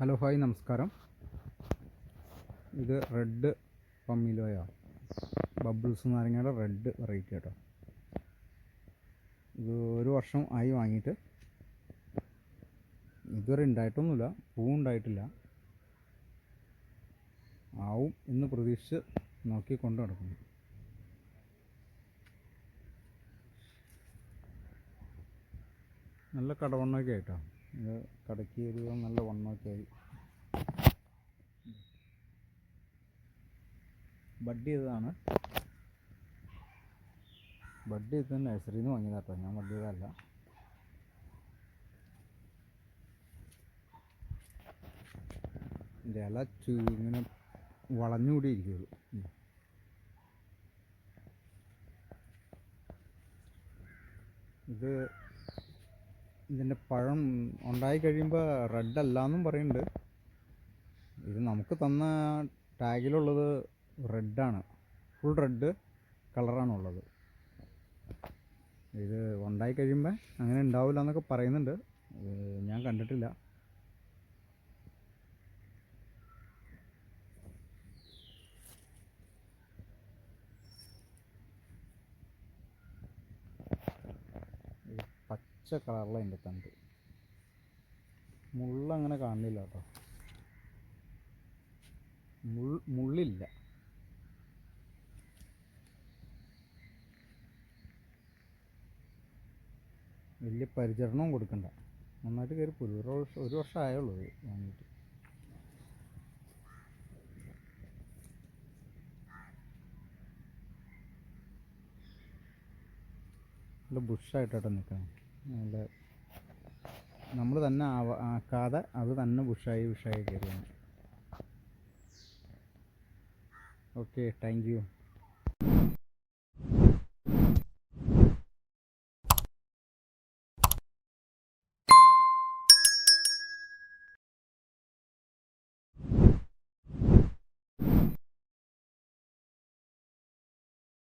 Hello hi നമസ്കാരം. ഇത് red പമ്മിലോയ. Bubbles നാരങ്ങയുടെ റെഡ് വെറൈറ്റി കേട്ടോ ഇത് ഒരു വർഷം ആയി വാങ്ങിയിട്ട്. ഇതുവരെ ഉണ്ടായിട്ടൊന്നുമില്ല പൂ ഉണ്ടായിട്ടില്ല. ആവും എന്ന് പ്രതീക്ഷിച്ച് നോക്കി കൊണ്ടു നടക്കുന്നു. നല്ല കടവണ്ണൊക്കെ ആയിട്ടോ. ഇത് കടയ്ക്ക് ഒരു നല്ല വണ്ണമൊക്കെ ആയി. ബഡ് ചെയ്തതാണ്. ബഡ് ചെയ്ത് നഴ്സറിയിൽ നിന്ന് വാങ്ങിയതാട്ടോ ഞാൻ ബഡ് ചെയ്തതല്ല. എന്റെ ഇല ചു ഇങ്ങനെ വളഞ്ഞുകൂടി ഇരിക്കുള്ളൂ ഇത് ഇതിന്റെ പഴം ഉണ്ടായി കഴിയുമ്പോൾ റെഡ് അല്ല എന്നും പറയുന്നുണ്ട്. ഇത് നമുക്ക് തന്ന ടാഗിലുള്ളത് റെഡാണ് ഫുൾ റെഡ് കളറാണുള്ളത് ഇത് ഉണ്ടായി കഴിയുമ്പോൾ അങ്ങനെ ഉണ്ടാവില്ല എന്നൊക്കെ പറയുന്നുണ്ട്. ഞാൻ കണ്ടിട്ടില്ല. പച്ച കളറിലാണ് അതിന്റെ തണ്ട്. മുള്ളങ്ങനെ കാണുന്നില്ല കേട്ടോ. മുള്ളില്ല. വലിയ പരിചരണവും കൊടുക്കണ്ട. നന്നായിട്ട് കയറി പോരും. ഒരു വർഷം ഒരു വർഷം ആയുള്ളൂ വാങ്ങിയിട്ട്. നല്ല ബുഷായിട്ടാട്ടോ നിൽക്കണം നല്ല നമ്മൾ തന്നെ ആവ- ആക്കാതെ അത് തന്നെ ബുഷായി ബുഷായി കയറിയാണ് ഓക്കെ താങ്ക് യു